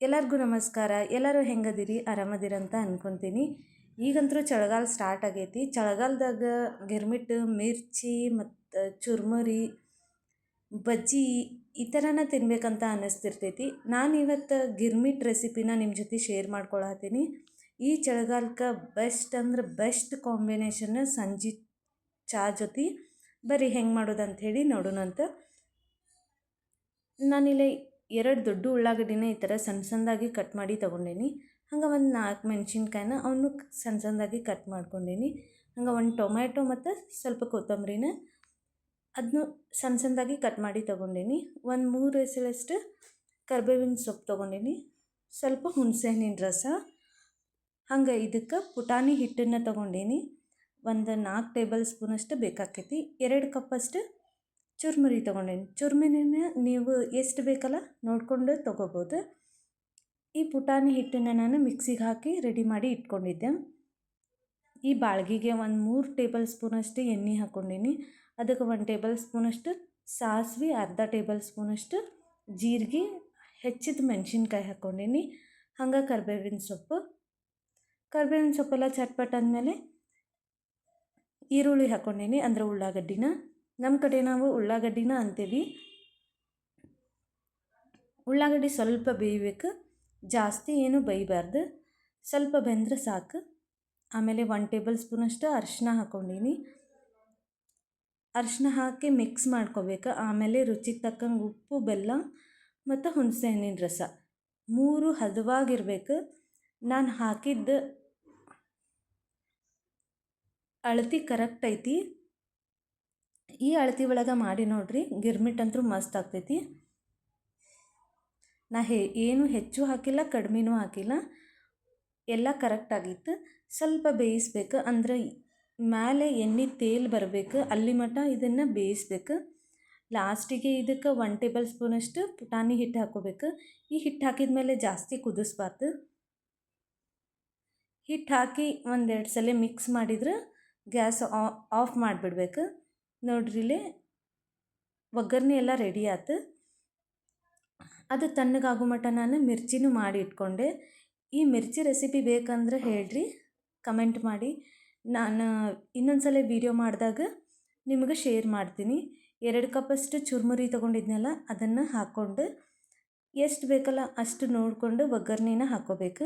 ಎಲ್ಲರಿಗೂ ನಮಸ್ಕಾರ. ಎಲ್ಲರೂ ಹೆಂಗದಿರಿ? ಆರಾಮದಿರಿ ಅಂತ ಅನ್ಕೊತೀನಿ. ಈಗಂತೂ ಚಳಿಗಾಲ ಸ್ಟಾರ್ಟ್ ಆಗೈತಿ. ಚಳಿಗಾಲದಾಗ ಗಿರ್ಮಿಟ್, ಮಿರ್ಚಿ ಮತ್ತು ಚುರ್ಮುರಿ, ಬಜ್ಜಿ ಈ ಥರನ ತಿನ್ಬೇಕಂತ ಅನ್ನಿಸ್ತಿರ್ತೈತಿ. ನಾನು ಇವತ್ತು ಗಿರ್ಮಿಟ್ ರೆಸಿಪಿನ ನಿಮ್ಮ ಜೊತೆ ಶೇರ್ ಮಾಡ್ಕೊಳತ್ತೀನಿ ಈ ಚಳಿಗಾಲಕ್ಕೆ ಬೆಸ್ಟ್ ಅಂದ್ರೆ ಬೆಸ್ಟ್ ಕಾಂಬಿನೇಷನ್ ಸಂಜೆ ಚಾ ಜೊತೆ. ಬರೀ ಹೆಂಗೆ ಮಾಡೋದು ಅಂಥೇಳಿ ನೋಡೋಣಂತ ನಾನಿಲ್ಲಿ ಎರಡು ದೊಡ್ಡ ಉಳ್ಳಾಗಡ್ಡಿನ ಈ ಥರ ಸಣ್ಣ ಸಣ್ಣದಾಗಿ ಕಟ್ ಮಾಡಿ ತೊಗೊಂಡೇನಿ. ಹಂಗೆ ಒಂದು ನಾಲ್ಕು ಮೆಣಸಿನ್ಕಾಯಿನ ಅವನ್ನೂ ಸಣ್ಣ ಸಣ್ಣದಾಗಿ ಕಟ್ ಮಾಡ್ಕೊಂಡೇನಿ. ಹಂಗೆ ಒಂದು ಟೊಮ್ಯಾಟೊ ಮತ್ತು ಸ್ವಲ್ಪ ಕೊತ್ತಂಬರಿನ ಅದನ್ನು ಸಣ್ಣ ಸಣ್ಣದಾಗಿ ಕಟ್ ಮಾಡಿ ತೊಗೊಂಡೇನಿ. ಒಂದು ಮೂರು ಎಸಳಷ್ಟು ಕರ್ಬೇವಿನ ಸೊಪ್ಪು ತೊಗೊಂಡೇನಿ. ಸ್ವಲ್ಪ ಹುಣಸೆ ಹಣ್ಣಿನ ರಸ. ಹಂಗೆ ಇದಕ್ಕೆ ಪುಟಾಣಿ ಹಿಟ್ಟನ್ನು ತೊಗೊಂಡೇನಿ. ಒಂದು ನಾಲ್ಕು ಟೇಬಲ್ ಸ್ಪೂನಷ್ಟು ಬೇಕಾಕೈತಿ. ಎರಡು ಕಪ್ಪಷ್ಟು ಚುರ್ಮುರಿ ತೊಗೊಂಡೇನಿ, ಚುರ್ಮುರಿನ ನೀವು ಎಷ್ಟು ಬೇಕಲ್ಲ ನೋಡಿಕೊಂಡು ತೊಗೋಬೋದು. ಈ ಪುಟಾಣಿ ಹಿಟ್ಟನ್ನು ನಾನು ಮಿಕ್ಸಿಗೆ ಹಾಕಿ ರೆಡಿ ಮಾಡಿ ಇಟ್ಕೊಂಡಿದ್ದೆ. ಈ ಬಾಳ್ಗಿಗೆ ಒಂದು ಮೂರು ಟೇಬಲ್ ಸ್ಪೂನಷ್ಟು ಎಣ್ಣೆ ಹಾಕ್ಕೊಂಡೀನಿ. ಅದಕ್ಕೆ ಒಂದು ಟೇಬಲ್ ಸ್ಪೂನಷ್ಟು ಸಾಸಿವೆ, ಅರ್ಧ ಟೇಬಲ್ ಸ್ಪೂನಷ್ಟು ಜೀರಿಗೆ, ಹೆಚ್ಚಿದ ಮೆಣಸಿನ್ಕಾಯಿ ಹಾಕ್ಕೊಂಡೀನಿ. ಹಂಗೆ ಕರ್ಬೇವಿನ ಸೊಪ್ಪು. ಕರ್ಬೇವಿನ ಸೊಪ್ಪೆಲ್ಲ ಚಟ್ಪಟ್ ಅಂದಮೇಲೆ ಈರುಳ್ಳಿ ಹಾಕ್ಕೊಂಡೀನಿ, ಅಂದ್ರೆ ಉಳ್ಳಾಗಡ್ಡಿನ. ನಮ್ಮ ಕಡೆ ನಾವು ಉಳ್ಳಾಗಡ್ಡಿನ ಅಂತೀವಿ. ಉಳ್ಳಾಗಡ್ಡಿ ಸ್ವಲ್ಪ ಬೇಯಬೇಕು. ಜಾಸ್ತಿ ಏನು ಬೇಯಬಾರ್ದು. ಸ್ವಲ್ಪ ಬೆಂದರೆ ಸಾಕು. ಆಮೇಲೆ ಒನ್ ಟೇಬಲ್ ಸ್ಪೂನಷ್ಟು ಅರಿಶಿನ ಹಾಕ್ಕೊಂಡೀನಿ ಅರಿಶಿನ ಹಾಕಿ ಮಿಕ್ಸ್ ಮಾಡ್ಕೋಬೇಕು. ಆಮೇಲೆ ರುಚಿಗೆ ತಕ್ಕಂಗೆ ಉಪ್ಪು, ಬೆಲ್ಲ ಮತ್ತು ಹುಣಸೆ ಹಣ್ಣಿನ ರಸ. ಮೂರು ಹದವಾಗಿರ್ಬೇಕು. ನಾನು ಹಾಕಿದ್ದ ಅಳತಿ ಕರೆಕ್ಟ್ ಐತಿ. ಈ ಅಳತಿ ಒಳಗೆ ಮಾಡಿ ನೋಡಿರಿ, ಗಿರ್ಮಿಟ್ ಅಂತೂ ಮಸ್ತ್ ಆಗ್ತೈತಿ. ನಾ ಹೇ, ಏನು ಹೆಚ್ಚು ಹಾಕಿಲ್ಲ, ಕಡಿಮೆನೂ ಹಾಕಿಲ್ಲ. ಎಲ್ಲ ಕರೆಕ್ಟ್ ಆಗಿತ್ತು. ಸ್ವಲ್ಪ ಬೇಯಿಸ್ಬೇಕು, ಅಂದ್ರೆ ಮೇಲೆ ಎಣ್ಣೆ, ತೇಲ್ ಬರಬೇಕು, ಅಲ್ಲಿ ಮಟ್ಟ ಇದನ್ನು ಬೇಯಿಸ್ಬೇಕು. ಲಾಸ್ಟಿಗೆ ಇದಕ್ಕೆ ಒನ್ ಟೇಬಲ್ ಸ್ಪೂನಷ್ಟು ಪುಟಾಣಿ ಹಿಟ್ಟು ಹಾಕೋಬೇಕು. ಈ ಹಿಟ್ಟು ಹಾಕಿದ ಮೇಲೆ ಜಾಸ್ತಿ ಕುದಿಸ್ಬಾರ್ದು. ಹಿಟ್ಟು ಹಾಕಿ ಒಂದೆರಡು ಸಲ ಮಿಕ್ಸ್ ಮಾಡಿದ್ರೆ ಗ್ಯಾಸ್ ಆಫ್ ಮಾಡಿಬಿಡ್ಬೇಕು. ನೋಡ್ರಿ ಇಲ್ಲಿ ಒಗ್ಗರಣೆ ಎಲ್ಲ ರೆಡಿ ಆಯ್ತು ಅದು ತಣ್ಣಗಾಗೋ ಮಟ್ಟ ನಾನು ಮಿರ್ಚಿನೂ ಮಾಡಿ ಇಟ್ಕೊಂಡೆ. ಈ ಮಿರ್ಚಿ ರೆಸಿಪಿ ಬೇಕಂದ್ರೆ ಹೇಳ್ರಿ ಕಮೆಂಟ್ ಮಾಡಿ. ನಾನು ಇನ್ನೊಂದು ಸಲ ವೀಡಿಯೋ ಮಾಡಿದಾಗ ನಿಮಗೆ ಶೇರ್ ಮಾಡ್ತೀನಿ. ಎರಡು ಕಪ್ಪಷ್ಟು ಚುರುಮುರಿ ತೊಗೊಂಡಿದ್ನಲ್ಲ, ಅದನ್ನು ಹಾಕ್ಕೊಂಡು, ಎಷ್ಟು ಬೇಕಲ್ಲ ಅಷ್ಟು ನೋಡಿಕೊಂಡು ಒಗ್ಗರಣೆನ ಹಾಕ್ಕೋಬೇಕು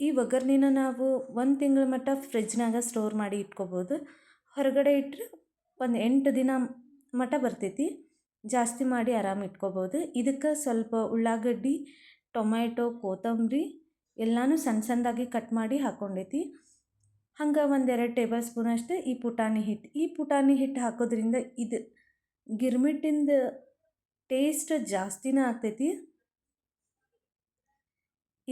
ಈ ಒಗ್ಗರ್ಣಿನ ನಾವು ಒಂದು ತಿಂಗಳ ಮಟ್ಟ ಫ್ರಿಜ್ನಾಗ ಸ್ಟೋರ್ ಮಾಡಿ ಇಟ್ಕೋಬೋದು. ಹೊರಗಡೆ ಇಟ್ಟರೆ ಒಂದು ಎಂಟು ದಿನ ಮಟ್ಟ ಬರ್ತೈತಿ. ಜಾಸ್ತಿ ಮಾಡಿ ಆರಾಮ ಇಟ್ಕೋಬೋದು. ಇದಕ್ಕೆ ಸ್ವಲ್ಪ ಉಳ್ಳಾಗಡ್ಡಿ, ಟೊಮ್ಯಾಟೊ, ಕೊತ್ತಂಬರಿ ಎಲ್ಲನೂ ಸಣ್ಣ ಸಣ್ಣದಾಗಿ ಕಟ್ ಮಾಡಿ ಹಾಕ್ಕೊಂಡೈತಿ ಹಂಗೆ ಒಂದೆರಡು ಟೇಬಲ್ ಸ್ಪೂನ್ ಅಷ್ಟು ಈ ಪುಟಾಣಿ ಹಿಟ್ಟು ಈ ಪುಟಾಣಿ ಹಿಟ್ಟು ಹಾಕೋದ್ರಿಂದ ಇದು ಗಿರ್ಮಿಟ್ಟಿಂದ ಟೇಸ್ಟ್ ಜಾಸ್ತಿನೇ ಆಗ್ತೈತಿ.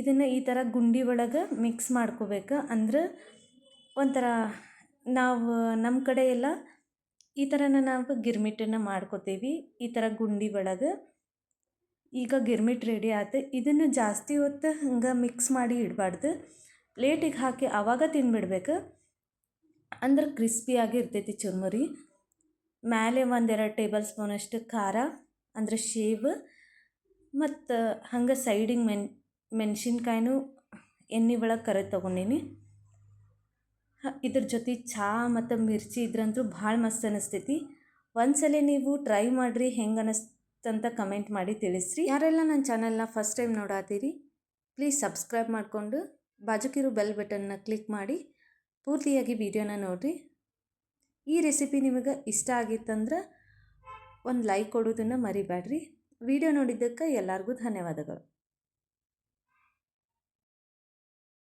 ಇದನ್ನು ಈ ಥರ ಗುಂಡಿ ಒಳಗೆ ಮಿಕ್ಸ್ ಮಾಡ್ಕೋಬೇಕು. ಅಂದ್ರೆ ಒಂಥರ ನಾವು ನಮ್ಮ ಕಡೆ ಎಲ್ಲ ಈ ಥರನ ನಾವು ಗಿರ್ಮಿಟ್ಟನ್ನು ಮಾಡ್ಕೋತೀವಿ. ಈ ಥರ ಗುಂಡಿ ಒಳಗೆ. ಈಗ ಗಿರ್ಮಿಟ್ ರೆಡಿ ಆಯ್ತು ಇದನ್ನು ಜಾಸ್ತಿ ಹೊತ್ತು ಹಂಗೆ ಮಿಕ್ಸ್ ಮಾಡಿ ಇಡಬಾರ್ದು. ಲೇಟಿಗೆ ಹಾಕಿ ಆವಾಗ ತಿನ್ಬಿಡ್ಬೇಕು. ಅಂದ್ರೆ ಕ್ರಿಸ್ಪಿಯಾಗಿ ಇರ್ತೈತಿ ಚುರ್ಮುರಿ. ಮೇಲೆ ಒಂದೆರಡು ಟೇಬಲ್ ಸ್ಪೂನಷ್ಟು ಖಾರ, ಅಂದ್ರೆ ಶೇವ್, ಮತ್ತು ಹಂಗೆ ಸೈಡಿಗೆ ಮೆನ್ ಮೆಣಸಿನ್ಕಾಯಿನೂ ಎಣ್ಣೆ ಒಳಗೆ ಕರೆ ತೊಗೊಂಡೀನಿ. ಇದ್ರ ಜೊತೆ ಚಹಾ ಮತ್ತು ಮಿರ್ಚಿ ಇದ್ರಂತೂ ಭಾಳ ಮಸ್ತ್ ಅನ್ನಿಸ್ತೈತಿ ಒಂದ್ಸಲ ನೀವು ಟ್ರೈ ಮಾಡಿರಿ, ಹೆಂಗೆ ಅನ್ನಿಸ್ತಂತ ಕಮೆಂಟ್ ಮಾಡಿ ತಿಳಿಸ್ರಿ. ಯಾರೆಲ್ಲ ನನ್ನ ಚಾನಲ್ನ ಫಸ್ಟ್ ಟೈಮ್ ನೋಡಾತೀರಿ, ಪ್ಲೀಸ್ ಸಬ್ಸ್ಕ್ರೈಬ್ ಮಾಡಿಕೊಂಡು ಬಾಜುಕಿರೋ ಬೆಲ್ ಬಟನ್ನ ಕ್ಲಿಕ್ ಮಾಡಿ, ಪೂರ್ತಿಯಾಗಿ ವಿಡಿಯೋನ ನೋಡಿರಿ. ಈ ರೆಸಿಪಿ ನಿಮಗೆ ಇಷ್ಟ ಆಗಿತ್ತಂದ್ರೆ ಒಂದು ಲೈಕ್ ಕೊಡೋದನ್ನು ಮರಿಬೇಡ್ರಿ ವಿಡಿಯೋ ನೋಡಿದ್ದಕ್ಕೆ ಎಲ್ಲರಿಗೂ ಧನ್ಯವಾದಗಳು.